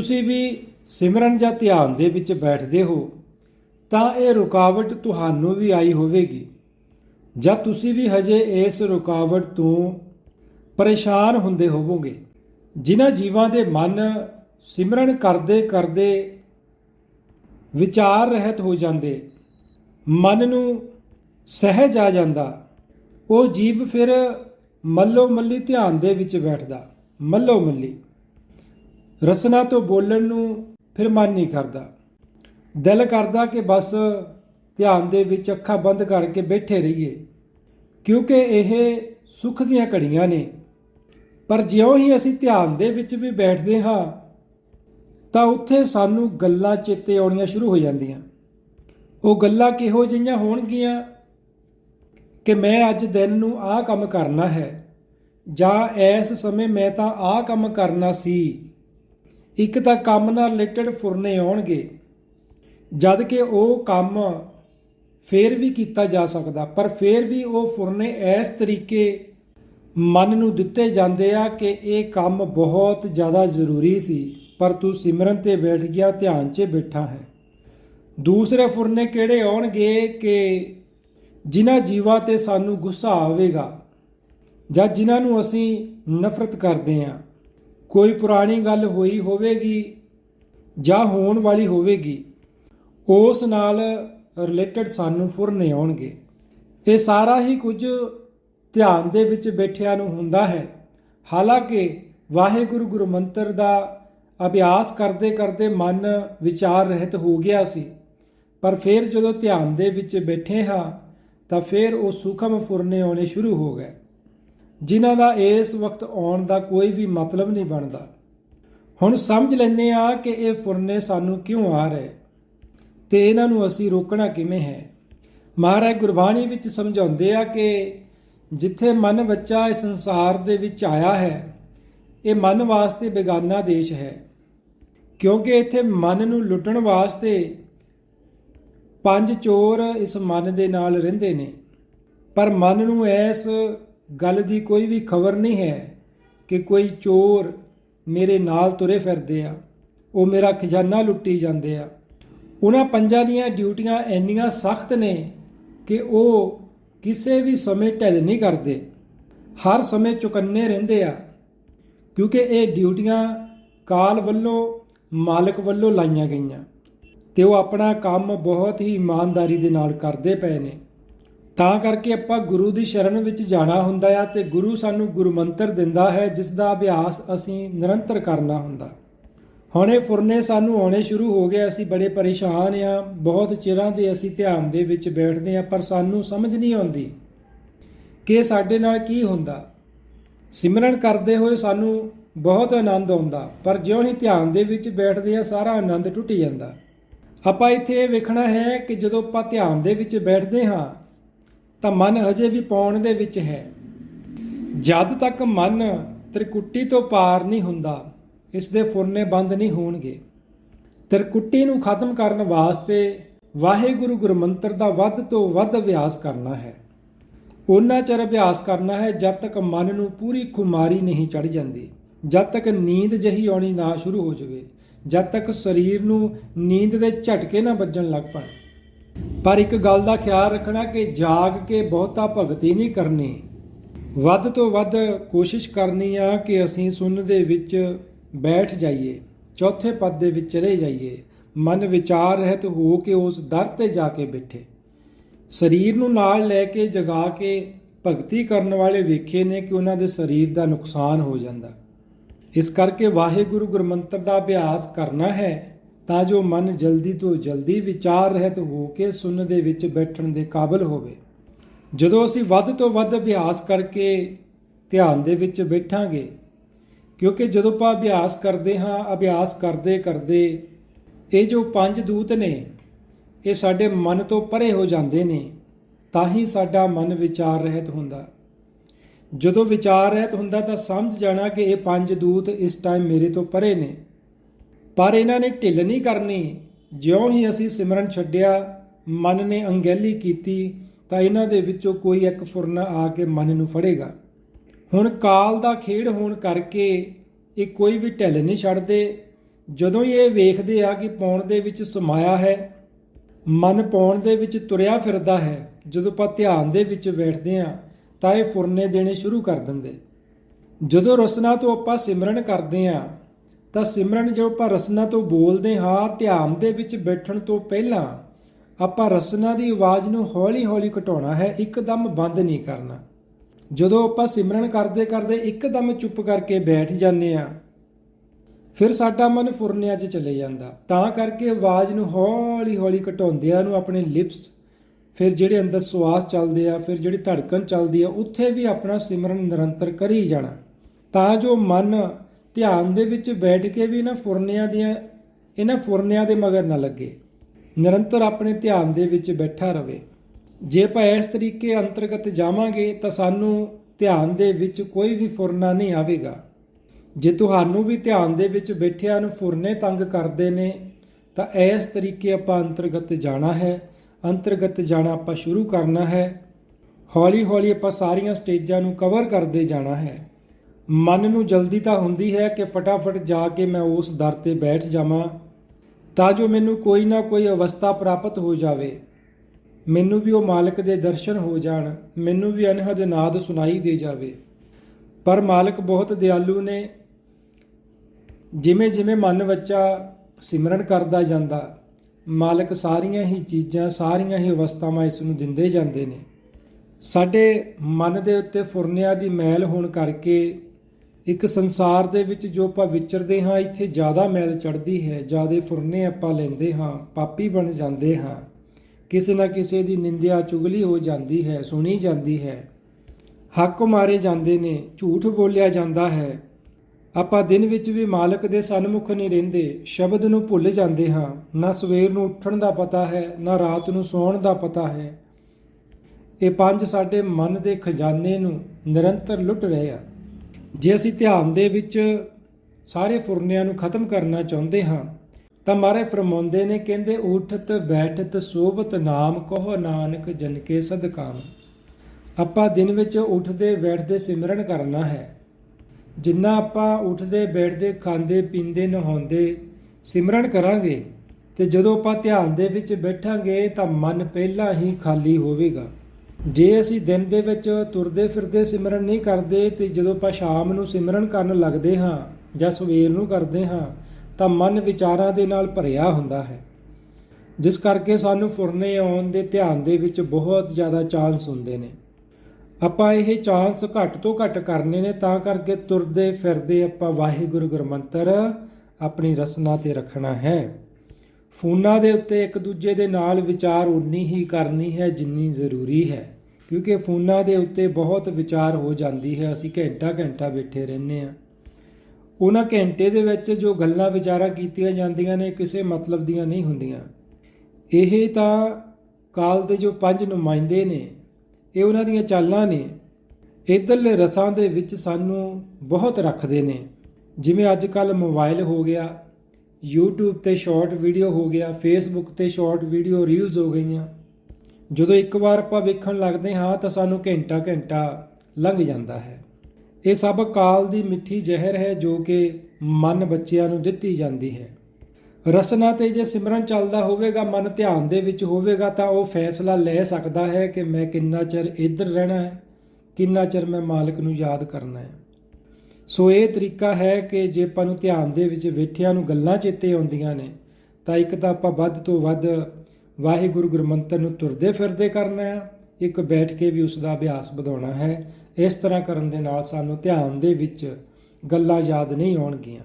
ਤੁਸੀਂ ਵੀ ਸਿਮਰਨ ਜਾਂ ਧਿਆਨ ਦੇ ਵਿੱਚ ਬੈਠਦੇ ਹੋ, ਤਾਂ ਇਹ ਰੁਕਾਵਟ ਤੁਹਾਨੂੰ ਵੀ ਆਈ ਹੋਵੇਗੀ। ਜਾਂ ਤੁਸੀਂ ਵੀ ਹਜੇ ਇਸ ਰੁਕਾਵਟ ਤੋਂ ਪਰੇਸ਼ਾਨ ਹੁੰਦੇ ਹੋਵੋਗੇ। ਜਿਨ੍ਹਾਂ ਜੀਵਾਂ ਦੇ ਮਨ ਸਿਮਰਨ ਕਰਦੇ ਕਰਦੇ ਵਿਚਾਰ ਰਹਿਤ ਹੋ ਜਾਂਦੇ, ਮਨ ਨੂੰ ਸਹਿਜ ਆ ਜਾਂਦਾ, ਉਹ ਜੀਵ ਫਿਰ ਮੱਲੋ ਮੱਲੀ ਧਿਆਨ ਦੇ ਵਿੱਚ ਬੈਠਦਾ ਮੱਲੋ ਮੱਲੀ ਰਸਨਾ ਤੋਂ ਬੋਲਣ ਨੂੰ ਫਿਰ ਮਨ ਨਹੀਂ ਕਰਦਾ। ਦਿਲ ਕਰਦਾ ਕਿ ਬਸ ਧਿਆਨ ਦੇ ਵਿੱਚ ਅੱਖਾਂ ਬੰਦ ਕਰਕੇ ਬੈਠੇ ਰਹੀਏ, ਕਿਉਂਕਿ ਇਹ ਸੁੱਖ ਦੀਆਂ ਘੜੀਆਂ ਨੇ। ਪਰ ਜਿਉਂ ਹੀ ਅਸੀਂ ਧਿਆਨ ਦੇ ਵਿੱਚ ਵੀ ਬੈਠਦੇ ਹਾਂ, ਤਾਂ ਉੱਥੇ ਸਾਨੂੰ ਗੱਲਾਂ ਚੇਤੇ ਆਉਣੀਆਂ ਸ਼ੁਰੂ ਹੋ ਜਾਂਦੀਆਂ। ਉਹ ਗੱਲਾਂ ਕਿਹੋ ਜਿਹੀਆਂ ਹੋਣਗੀਆਂ ਕਿ ਮੈਂ ਅੱਜ ਦਿਨ ਨੂੰ ਆਹ ਕੰਮ ਕਰਨਾ ਹੈ, ਜਾਂ ਇਸ ਸਮੇਂ ਮੈਂ ਤਾਂ ਆਹ ਕੰਮ ਕਰਨਾ ਸੀ। ਇੱਕ ਤਾਂ ਕੰਮ ਨਾਲ ਰਿਲੇਟਡ ਫੁਰਨੇ ਆਉਣਗੇ। ਜਦ ਕਿ ਉਹ ਕੰਮ ਫੇਰ ਵੀ ਕੀਤਾ ਜਾ ਸਕਦਾ, ਪਰ ਫੇਰ ਵੀ ਉਹ ਫੁਰਨੇ ਇਸ ਤਰੀਕੇ ਮਨ ਨੂੰ ਦਿੱਤੇ ਜਾਂਦੇ ਆ ਕਿ ਇਹ ਕੰਮ ਬਹੁਤ ਜ਼ਿਆਦਾ ਜ਼ਰੂਰੀ ਸੀ। ਪਰ ਤੂੰ ਸਿਮਰਨ ਤੇ ਬੈਠ ਗਿਆ, ਧਿਆਨ 'ਚ ਬੈਠਾ ਹੈ। ਦੂਸਰੇ ਫੁਰਨੇ ਕਿਹੜੇ ਆਉਣਗੇ ਕਿ ਜਿਨ੍ਹਾਂ ਜੀਵਾਂ ਤੇ ਸਾਨੂੰ ਗੁੱਸਾ ਆਵੇਗਾ ਜਾਂ ਜਿਨ੍ਹਾਂ ਨੂੰ ਅਸੀਂ ਨਫ਼ਰਤ ਕਰਦੇ ਹਾਂ ਕੋਈ ਪੁਰਾਣੀ ਗੱਲ ਹੋਈ ਹੋਵੇਗੀ ਜਾਂ ਹੋਣ ਵਾਲੀ ਹੋਵੇਗੀ, ਉਸ ਨਾਲ ਰਿਲੇਟਡ ਸਾਨੂੰ ਫੁਰਨੇ ਆਉਣਗੇ। ਇਹ ਸਾਰਾ ਹੀ ਕੁਝ ਧਿਆਨ ਦੇ ਵਿੱਚ ਬੈਠਿਆਂ ਨੂੰ ਹੁੰਦਾ ਹੈ। ਹਾਲਾਂਕਿ ਵਾਹਿਗੁਰੂ ਗੁਰੂ ਮੰਤਰ ਦਾ ਅਭਿਆਸ ਕਰਦੇ ਕਰਦੇ ਮਨ ਵਿਚਾਰ ਰਹਿਤ ਹੋ ਗਿਆ ਸੀ, ਪਰ ਫਿਰ ਜਦੋਂ ਧਿਆਨ ਦੇ ਵਿੱਚ ਬੈਠੇ ਹਾਂ, ਤਾਂ ਫਿਰ ਉਹ ਸੁਖਮ ਫੁਰਨੇ ਆਉਣੇ ਸ਼ੁਰੂ ਹੋ ਗਏ। ਜਿਨ੍ਹਾਂ ਦਾ ਇਸ ਵਕਤ ਆਉਣ ਦਾ ਕੋਈ ਵੀ ਮਤਲਬ ਨਹੀਂ ਬਣਦਾ। ਹੁਣ ਸਮਝ ਲੈਂਦੇ ਆ ਕਿ ਇਹ ਫੁਰਨੇ ਸਾਨੂੰ ਕਿਉਂ ਆ ਰਹੇ? ਤੇ ਇਹਨਾਂ ਨੂੰ ਅਸੀਂ ਰੋਕਣਾ ਕਿਵੇਂ ਹੈ? ਮਹਾਰਾਜ ਗੁਰਬਾਣੀ ਵਿੱਚ ਸਮਝਾਉਂਦੇ ਆ ਕਿ ਜਿੱਥੇ ਮਨ ਬੱਚਾ ਇਸ ਸੰਸਾਰ ਦੇ ਵਿੱਚ ਆਇਆ ਹੈ, ਇਹ ਮਨ ਵਾਸਤੇ ਬੇਗਾਨਾ ਦੇਸ਼ ਹੈ। ਕਿਉਂਕਿ ਇੱਥੇ ਮਨ ਨੂੰ ਲੁੱਟਣ ਵਾਸਤੇ ਪੰਜ ਚੋਰ ਇਸ ਮਨ ਦੇ ਨਾਲ ਰਹਿੰਦੇ ਨੇ। ਪਰ ਮਨ ਨੂੰ ਇਸ ਗੱਲ ਦੀ ਕੋਈ ਵੀ ਖਬਰ ਨਹੀਂ ਹੈ ਕਿ ਕੋਈ ਚੋਰ ਮੇਰੇ ਨਾਲ ਤੁਰੇ ਫਿਰਦੇ ਆ। ਉਹ ਮੇਰਾ ਖਜ਼ਾਨਾ ਲੁੱਟੀ ਜਾਂਦੇ ਆ। ਉਹਨਾਂ ਪੰਜਾਂ ਦੀਆਂ ਡਿਊਟੀਆਂ ਇੰਨੀਆਂ ਸਖਤ ਨੇ ਕਿ ਉਹ ਕਿਸੇ ਵੀ ਸਮੇਂ ਢਿੱਲ ਨਹੀਂ ਕਰਦੇ। ਹਰ ਸਮੇਂ ਚੁਕੰਨੇ ਰਹਿੰਦੇ ਆ। ਕਿਉਂਕਿ ਇਹ ਡਿਊਟੀਆਂ ਕਾਲ ਵੱਲੋਂ, ਮਾਲਕ ਵੱਲੋਂ ਲਾਈਆਂ ਗਈਆਂ ਤੇ ਉਹ ਆਪਣਾ ਕੰਮ ਬਹੁਤ ਹੀ ਇਮਾਨਦਾਰੀ ਦੇ ਨਾਲ ਕਰਦੇ ਪਏ ਨੇ। ਤਾਂ ਕਰਕੇ ਆਪਾਂ ਗੁਰੂ ਦੀ ਸ਼ਰਨ ਵਿੱਚ ਜਾਣਾ ਹੁੰਦਾ ਆ ਤੇ ਗੁਰੂ ਸਾਨੂੰ ਗੁਰੂ ਮੰਤਰ ਦਿੰਦਾ ਹੈ, ਜਿਸ ਦਾ ਅਭਿਆਸ ਅਸੀਂ ਨਿਰੰਤਰ ਕਰਨਾ ਹੁੰਦਾ। ਹੁਣੇ ਫੁਰਨੇ ਸਾਨੂੰ ਆਉਣੇ ਸ਼ੁਰੂ ਹੋ ਗਏ, ਅਸੀਂ ਬੜੇ ਪਰੇਸ਼ਾਨ ਆ, ਬਹੁਤ ਚਿਰਾਂ ਦੇ ਅਸੀਂ ਧਿਆਨ ਦੇ ਵਿੱਚ ਬੈਠਦੇ ਆ, ਪਰ ਸਾਨੂੰ ਸਮਝ ਨਹੀਂ ਆਉਂਦੀ ਕਿ ਸਾਡੇ ਨਾਲ ਕੀ ਹੁੰਦਾ। ਸਿਮਰਨ ਕਰਦੇ ਹੋਏ ਸਾਨੂੰ ਬਹੁਤ ਆਨੰਦ ਆਉਂਦਾ, ਪਰ ਜਿਉਂ ਹੀ ਧਿਆਨ ਦੇ ਵਿੱਚ ਬੈਠਦੇ ਆ, ਸਾਰਾ ਆਨੰਦ ਟੁੱਟ ਜਾਂਦਾ। ਆਪਾਂ ਇੱਥੇ ਇਹ ਵੇਖਣਾ ਹੈ ਕਿ ਜਦੋਂ ਆਪਾਂ ਧਿਆਨ ਦੇ ਵਿੱਚ ਬੈਠਦੇ ਹਾਂ ਤਾਂ ਮਨ ਹਜੇ ਵੀ ਪੌਣ ਦੇ ਵਿੱਚ ਹੈ। ਜਦ ਤੱਕ ਮਨ ਤ੍ਰਿਕੁੱਟੀ ਤੋਂ ਪਾਰ ਨਹੀਂ ਹੁੰਦਾ, ਇਸ ਦੇ ਫੁਰਨੇ ਬੰਦ ਨਹੀਂ ਹੋਣਗੇ। ਤ੍ਰਿਕੁੱਟੀ ਨੂੰ ਖਤਮ ਕਰਨ ਵਾਸਤੇ ਵਾਹਿਗੁਰੂ ਗੁਰਮੰਤਰ ਦਾ ਵੱਧ ਤੋਂ ਵੱਧ ਅਭਿਆਸ ਕਰਨਾ ਹੈ। ਉਹਨਾਂ ਚਿਰ ਅਭਿਆਸ ਕਰਨਾ ਹੈ ਜਦ ਤੱਕ ਮਨ ਨੂੰ ਪੂਰੀ ਖੁਮਾਰੀ ਨਹੀਂ ਚੜ ਜਾਂਦੀ। ਜਦ ਤੱਕ ਨੀਂਦ ਜਹੀ ਆਉਣੀ ਨਾ ਸ਼ੁਰੂ ਹੋ ਜਾਵੇ, ਜਦ ਤੱਕ ਸਰੀਰ ਨੂੰ ਨੀਂਦ ਦੇ ਝਟਕੇ ਨਾ ਵੱਜਣ ਲੱਗ ਪਣ। ਪਰ ਇੱਕ ਗੱਲ ਦਾ ਖਿਆਲ ਰੱਖਣਾ ਕਿ ਜਾਗ ਕੇ ਬਹੁਤਾ ਭਗਤੀ ਨਹੀਂ ਕਰਨੀ। ਵੱਧ ਤੋਂ ਵੱਧ ਕੋਸ਼ਿਸ਼ ਕਰਨੀ ਆ ਕਿ ਅਸੀਂ ਸੁਣਨ ਦੇ ਵਿੱਚ ਬੈਠ ਜਾਈਏ, ਚੌਥੇ ਪਦ ਦੇ ਵਿੱਚ ਚਲੇ ਜਾਈਏ। ਮਨ ਵਿਚਾਰ ਰਹਿਤ ਹੋ ਕੇ ਉਸ ਦਰ ਤੇ ਜਾ ਕੇ ਬੈਠੇ। ਸਰੀਰ ਨੂੰ ਨਾਲ ਲੈ ਕੇ ਜਗਾ ਕੇ ਭਗਤੀ ਕਰਨ ਵਾਲੇ ਵੇਖੇ ਨੇ ਕਿ ਉਹਨਾਂ ਦੇ ਸਰੀਰ ਦਾ ਨੁਕਸਾਨ ਹੋ ਜਾਂਦਾ। ਇਸ ਕਰਕੇ ਵਾਹਿਗੁਰੂ ਗੁਰਮੰਤਰ ਦਾ ਅਭਿਆਸ ਕਰਨਾ ਹੈ ਤਾਂ ਜੋ ਮਨ ਜਲਦੀ ਤੋਂ ਜਲਦੀ ਵਿਚਾਰ ਰਹਿਤ ਹੋ ਕੇ ਸੁਣਨ ਦੇ ਵਿੱਚ ਬੈਠਣ ਦੇ ਕਾਬਿਲ ਹੋਵੇ। ਜਦੋਂ ਅਸੀਂ ਵੱਧ ਤੋਂ ਵੱਧ ਅਭਿਆਸ ਕਰਕੇ ਧਿਆਨ ਦੇ ਵਿੱਚ ਬੈਠਾਂਗੇ, ਕਿਉਂਕਿ ਜਦੋਂ ਆਪਾਂ ਅਭਿਆਸ ਕਰਦੇ ਹਾਂ, ਅਭਿਆਸ ਕਰਦੇ ਕਰਦੇ ਇਹ ਜੋ ਪੰਜ ਦੂਤ ਨੇ, ਇਹ ਸਾਡੇ ਮਨ ਤੋਂ ਪਰੇ ਹੋ ਜਾਂਦੇ ਨੇ, ਤਾਂ ਹੀ ਸਾਡਾ ਮਨ ਵਿਚਾਰ ਰਹਿਤ ਹੁੰਦਾ। ਜਦੋਂ ਵਿਚਾਰ ਰਹਿਤ ਹੁੰਦਾ ਤਾਂ ਸਮਝ ਜਾਣਾ ਕਿ ਇਹ ਪੰਜ ਦੂਤ ਇਸ ਟਾਈਮ ਮੇਰੇ ਤੋਂ ਪਰੇ ਨੇ। ਪਰ ਇਹਨਾਂ ਨੇ ਢਿੱਲ ਨਹੀਂ ਕਰਨੀ। ਜਿਉਂ ਹੀ ਅਸੀਂ ਸਿਮਰਨ ਛੱਡਿਆ, ਮਨ ਨੇ ਅੰਗੈਲੀ ਕੀਤੀ, ਤਾਂ ਇਹਨਾਂ ਦੇ ਵਿੱਚੋਂ ਕੋਈ ਇੱਕ ਫੁਰਨਾ ਆ ਕੇ ਮਨ ਨੂੰ ਫੜੇਗਾ। ਹੁਣ ਕਾਲ ਦਾ ਖੇਡ ਹੋਣ ਕਰਕੇ ਇਹ ਕੋਈ ਵੀ ਢਿੱਲ ਨਹੀਂ ਛੱਡਦੇ। ਜਦੋਂ ਹੀ ਇਹ ਵੇਖਦੇ ਆ ਕਿ ਪੌਣ ਦੇ ਵਿੱਚ ਸਮਾਇਆ ਹੈ, ਮਨ ਪੌਣ ਦੇ ਵਿੱਚ ਤੁਰਿਆ ਫਿਰਦਾ ਹੈ, ਜਦੋਂ ਆਪਾਂ ਧਿਆਨ ਦੇ ਵਿੱਚ ਬੈਠਦੇ ਆ ਤਾਂ ਇਹ ਫੁਰਨੇ ਦੇਣੇ ਸ਼ੁਰੂ ਕਰ ਦਿੰਦੇ। ਜਦੋਂ ਰਸਨਾ ਤੋਂ ਆਪਾਂ ਸਿਮਰਨ ਕਰਦੇ ਆ ਤਾਂ ਸਿਮਰਨ ਜੋ ਆਪਾਂ ਰਸਨਾ ਤੋਂ ਬੋਲਦੇ ਹਾਂ, ਧਿਆਨ ਦੇ ਵਿੱਚ ਬੈਠਣ ਤੋਂ ਪਹਿਲਾਂ ਆਪਾਂ ਰਸਨਾ ਦੀ ਆਵਾਜ਼ ਨੂੰ ਹੌਲੀ-ਹੌਲੀ ਘਟਾਉਣਾ ਹੈ, ਇੱਕਦਮ ਬੰਦ ਨਹੀਂ ਕਰਨਾ। ਜਦੋਂ ਆਪਾਂ ਸਿਮਰਨ ਕਰਦੇ ਕਰਦੇ ਇੱਕਦਮ ਚੁੱਪ ਕਰਕੇ ਬੈਠ ਜਾਂਦੇ ਆ ਫਿਰ ਸਾਡਾ ਮਨ ਫੁਰਨਿਆਂ 'ਚ ਚਲੇ ਜਾਂਦਾ। ਤਾਂ ਕਰਕੇ ਆਵਾਜ਼ ਨੂੰ ਹੌਲੀ-ਹੌਲੀ ਘਟਾਉਂਦਿਆਂ ਨੂੰ ਆਪਣੇ ਲਿਪਸ, ਫਿਰ ਜਿਹੜੇ ਅੰਦਰ ਸਵਾਸ ਚੱਲਦੇ ਆ, ਫਿਰ ਜਿਹੜੀ ਧੜਕਣ ਚੱਲਦੀ ਆ, ਉੱਥੇ ਵੀ ਆਪਣਾ ਸਿਮਰਨ ਨਿਰੰਤਰ ਕਰੀ ਜਾਣਾ। ਤਾਂ ਜੋ ਮਨ ਧਿਆਨ ਦੇ ਵਿੱਚ ਬੈਠ ਕੇ ਵੀ ਇਹਨਾਂ ਫੁਰਨਿਆਂ ਦੀਆਂ, ਇਹਨਾਂ ਫੁਰਨਿਆਂ ਦੇ ਮਗਰ ਨਾ ਲੱਗੇ। ਨਿਰੰਤਰ ਆਪਣੇ ਧਿਆਨ ਦੇ ਵਿੱਚ ਬੈਠਾ ਰਵੇ। ਜੇ ਆਪਾਂ ਇਸ ਤਰੀਕੇ ਅੰਤਰਗਤ ਜਾਵਾਂਗੇ ਤਾਂ ਸਾਨੂੰ ਧਿਆਨ ਦੇ ਵਿੱਚ ਕੋਈ ਵੀ ਫੁਰਨਾ ਨਹੀਂ ਆਵੇਗਾ। ਜੇ ਤੁਹਾਨੂੰ ਵੀ ਧਿਆਨ ਦੇ ਵਿੱਚ ਬੈਠਿਆਂ ਨੂੰ ਫੁਰਨੇ ਤੰਗ ਕਰਦੇ ਨੇ, ਤਾਂ ਇਸ ਤਰੀਕੇ ਆਪਾਂ ਅੰਤਰਗਤ ਜਾਣਾ ਹੈ। ਅੰਤਰਗਤ ਜਾਣਾ ਆਪਾਂ ਸ਼ੁਰੂ ਕਰਨਾ ਹੈ। ਹੌਲੀ ਹੌਲੀ ਆਪਾਂ ਸਾਰੀਆਂ ਸਟੇਜਾਂ ਨੂੰ ਕਵਰ ਕਰਦੇ ਜਾਣਾ ਹੈ। ਮਨ ਨੂੰ ਜਲਦੀ ਤਾਂ ਹੁੰਦੀ ਹੈ ਕਿ ਫਟਾਫਟ ਜਾ ਕੇ ਮੈਂ ਉਸ ਦਰ ਤੇ ਬੈਠ ਜਾਵਾਂ, ਤਾਂ ਜੋ ਮੈਨੂੰ ਕੋਈ ਨਾ ਕੋਈ ਅਵਸਥਾ ਪ੍ਰਾਪਤ ਹੋ ਜਾਵੇ। ਮੈਨੂੰ ਵੀ ਉਹ ਮਾਲਕ ਦੇ ਦਰਸ਼ਨ ਹੋ ਜਾਣ, ਮੈਨੂੰ ਵੀ ਅਨਹਦ ਨਾਦ ਸੁਣਾਈ ਦੇ ਜਾਵੇ। ਪਰ ਮਾਲਕ ਬਹੁਤ ਦਿਆਲੂ ਨੇ। ਜਿਵੇਂ ਜਿਵੇਂ ਮਨ ਬੱਚਾ ਸਿਮਰਨ ਕਰਦਾ ਜਾਂਦਾ, ਮਾਲਕ ਸਾਰੀਆਂ ਹੀ ਚੀਜ਼ਾਂ, ਸਾਰੀਆਂ ਹੀ ਅਵਸਥਾਵਾਂ ਇਸ ਨੂੰ ਦਿੰਦੇ ਜਾਂਦੇ ਨੇ। ਸਾਡੇ ਮਨ ਦੇ ਉੱਤੇ ਫੁਰਨਿਆਂ ਦੀ ਮੈਲ ਹੋਣ ਕਰਕੇ ਇੱਕ ਸੰਸਾਰ ਦੇ ਵਿੱਚ ਜੋ ਆਪਾਂ ਵਿਚਰਦੇ ਹਾਂ, ਇੱਥੇ ਜ਼ਿਆਦਾ ਮੈਲ ਚੜਦੀ ਹੈ, ਜ਼ਿਆਦਾ ਫੁਰਨੇ ਆਪਾਂ ਲੈਂਦੇ ਹਾਂ, ਪਾਪੀ ਬਣ ਜਾਂਦੇ ਹਾਂ। ਕਿਸੇ ਨਾ ਕਿਸੇ ਦੀ ਨਿੰਦਿਆ ਚੁਗਲੀ ਹੋ ਜਾਂਦੀ ਹੈ, ਸੁਣੀ ਜਾਂਦੀ ਹੈ। ਹੱਕ ਮਾਰੇ ਜਾਂਦੇ ਨੇ, ਝੂਠ ਬੋਲਿਆ ਜਾਂਦਾ ਹੈ। ਆਪਾਂ ਦਿਨ ਵਿੱਚ ਵੀ ਮਾਲਕ ਦੇ ਸਨਮੁਖ ਨਹੀਂ ਰਹਿੰਦੇ, ਸ਼ਬਦ ਨੂੰ ਭੁੱਲ ਜਾਂਦੇ ਹਾਂ। ਨਾ ਸਵੇਰ ਨੂੰ ਉੱਠਣ ਦਾ ਪਤਾ ਹੈ, ਨਾ ਰਾਤ ਨੂੰ ਸੌਣ ਦਾ ਪਤਾ ਹੈ। ਇਹ ਪੰਜ ਸਾਡੇ ਮਨ ਦੇ ਖਜ਼ਾਨੇ ਨੂੰ ਨਿਰੰਤਰ ਲੁੱਟ ਰਹੇ ਆ। ਜੇ ਅਸੀਂ ਧਿਆਨ ਦੇ ਵਿੱਚ ਸਾਰੇ ਫੁਰਨਿਆਂ ਨੂੰ ਖਤਮ ਕਰਨਾ ਚਾਹੁੰਦੇ ਹਾਂ, ਤਾਂ ਮਾਰੇ ਫਰਮਾਉਂਦੇ ਨੇ, ਕਹਿੰਦੇ ਉਠਤ ਬੈਠਤ ਸੋਭਤ ਨਾਮ ਕਹੋ ਨਾਨਕ ਜਨ ਕੇ ਸਦਕਾਮ। ਆਪਾਂ ਦਿਨ ਵਿੱਚ ਉੱਠਦੇ, ਬੈਠਦੇ ਸਿਮਰਨ ਕਰਨਾ ਹੈ। ਜਿੰਨਾ ਆਪਾਂ ਉੱਠਦੇ, ਬੈਠਦੇ, ਖਾਂਦੇ, ਪੀਂਦੇ, ਨਹਾਉਂਦੇ ਸਿਮਰਨ ਕਰਾਂਗੇ ਤੇ ਜਦੋਂ ਆਪਾਂ ਧਿਆਨ ਦੇ ਵਿੱਚ ਬੈਠਾਂਗੇ, ਤਾਂ ਮਨ ਪਹਿਲਾਂ ਹੀ ਖਾਲੀ ਹੋਵੇਗਾ। ਜੇ ਅਸੀਂ ਦਿਨ ਦੇ ਵਿੱਚ ਤੁਰਦੇ ਫਿਰਦੇ ਸਿਮਰਨ ਨਹੀਂ ਕਰਦੇ ਤੇ ਜਦੋਂ ਆਪਾਂ ਸ਼ਾਮ ਨੂੰ ਸਿਮਰਨ ਕਰਨ ਲੱਗਦੇ ਹਾਂ ਜਾਂ ਸਵੇਰ ਨੂੰ ਕਰਦੇ ਹਾਂ, ਤਾਂ ਮਨ ਵਿਚਾਰਾਂ ਦੇ ਨਾਲ ਭਰਿਆ ਹੁੰਦਾ ਹੈ। ਜਿਸ ਕਰਕੇ ਸਾਨੂੰ ਫੁਰਨੇ ਆਉਣ ਦੇ ਧਿਆਨ ਦੇ ਵਿੱਚ ਬਹੁਤ ਜ਼ਿਆਦਾ ਚਾਂਸ ਹੁੰਦੇ ਨੇ। ਆਪਾਂ ਇਹ ਚਾਂਸ ਘੱਟ ਤੋਂ ਘੱਟ ਕਰਨੇ ਨੇ, ਤਾਂ ਕਰਕੇ ਤੁਰਦੇ ਫਿਰਦੇ ਆਪਾਂ ਵਾਹਿਗੁਰੂ ਗੁਰਮੰਤਰ ਆਪਣੀ ਰਸਨਾ ਤੇ ਰੱਖਣਾ ਹੈ। ਫੋਨਾਂ ਦੇ ਉੱਤੇ ਇੱਕ ਦੂਜੇ ਦੇ ਨਾਲ ਵਿਚਾਰ ਉਨੀ ਹੀ ਕਰਨੀ ਹੈ ਜਿੰਨੀ ਜ਼ਰੂਰੀ ਹੈ। ਕਿਉਂਕਿ ਫੋਨਾਂ ਦੇ ਉੱਤੇ ਬਹੁਤ ਵਿਚਾਰ ਹੋ ਜਾਂਦੀ ਹੈ, ਅਸੀਂ ਘੰਟਾ ਘੰਟਾ ਬੈਠੇ ਰਹਿੰਦੇ ਆ ਉਹਨਾਂ ਘੰਟੇ ਦੇ ਵਿੱਚ ਜੋ ਗੱਲਾਂ ਵਿਚਾਰਾਂ ਕੀਤੀਆਂ ਜਾਂਦੀਆਂ ਨੇ, ਕਿਸੇ ਮਤਲਬ ਦੀਆਂ ਨਹੀਂ ਹੁੰਦੀਆਂ। ਇਹ ਤਾਂ ਕਾਲ ਦੇ ਜੋ ਪੰਜ ਨੁਮਾਇੰਦੇ ਨੇ, ਇਹ ਉਹਨਾਂ ਦੀਆਂ ਚਾਲਾਂ ਨੇ। ਇਧਰਲੇ ਰਸਾਂ ਦੇ ਵਿੱਚ ਸਾਨੂੰ ਬਹੁਤ ਰੱਖਦੇ ਨੇ। ਜਿਵੇਂ ਅੱਜ ਕੱਲ ਮੋਬਾਈਲ ਹੋ ਗਿਆ YouTube ਤੇ ਸ਼ਾਰਟ ਵੀਡੀਓ ਹੋ ਗਿਆ, Facebook ਤੇ ਸ਼ਾਰਟ ਵੀਡੀਓ ਰੀਲਸ ਹੋ ਗਈਆਂ। ਜਦੋਂ ਇੱਕ ਵਾਰ ਆਪਾਂ ਵੇਖਣ ਲੱਗਦੇ ਹਾਂ ਤਾਂ ਸਾਨੂੰ ਘੰਟਾ ਘੰਟਾ ਲੰਘ ਜਾਂਦਾ ਹੈ। ਇਹ ਸਭ ਕਾਲ ਦੀ ਮਿੱਠੀ ਜ਼ਹਿਰ ਹੈ ਜੋ ਕਿ ਮਨ ਬੱਚਿਆਂ ਨੂੰ ਦਿੱਤੀ ਜਾਂਦੀ ਹੈ। ਰਸਨਾ ਤੇ ਜੇ ਸਿਮਰਨ ਚੱਲਦਾ ਹੋਵੇਗਾ, ਮਨ ਧਿਆਨ ਦੇ ਵਿੱਚ ਹੋਵੇਗਾ ਤਾਂ ਉਹ ਫੈਸਲਾ ਲੈ ਸਕਦਾ ਹੈ ਕਿ ਮੈਂ ਕਿੰਨਾ ਚਿਰ ਇੱਧਰ ਰਹਿਣਾ ਹੈ, ਕਿੰਨਾ ਚਿਰ ਮੈਂ ਮਾਲਕ ਨੂੰ ਯਾਦ ਕਰਨਾ ਹੈ। ਸੋ ਇਹ ਤਰੀਕਾ ਹੈ ਕਿ ਜੇ ਆਪਾਂ ਨੂੰ ਧਿਆਨ ਦੇ ਵਿੱਚ ਬੈਠਿਆਂ ਨੂੰ ਗੱਲਾਂ ਚੇਤੇ ਆਉਂਦੀਆਂ ਨੇ, ਤਾਂ ਇੱਕ ਤਾਂ ਆਪਾਂ ਵੱਧ ਤੋਂ ਵੱਧ ਵਾਹਿਗੁਰੂ ਗੁਰਮੰਤਰ ਨੂੰ ਤੁਰਦੇ ਫਿਰਦੇ ਕਰਨਾ ਹੈ, ਇੱਕ ਬੈਠ ਕੇ ਵੀ ਉਸ ਦਾ ਅਭਿਆਸ ਵਧਾਉਣਾ ਹੈ। ਇਸ ਤਰ੍ਹਾਂ ਕਰਨ ਦੇ ਨਾਲ ਸਾਨੂੰ ਧਿਆਨ ਦੇ ਵਿੱਚ ਗੱਲਾਂ ਯਾਦ ਨਹੀਂ ਆਉਣਗੀਆਂ।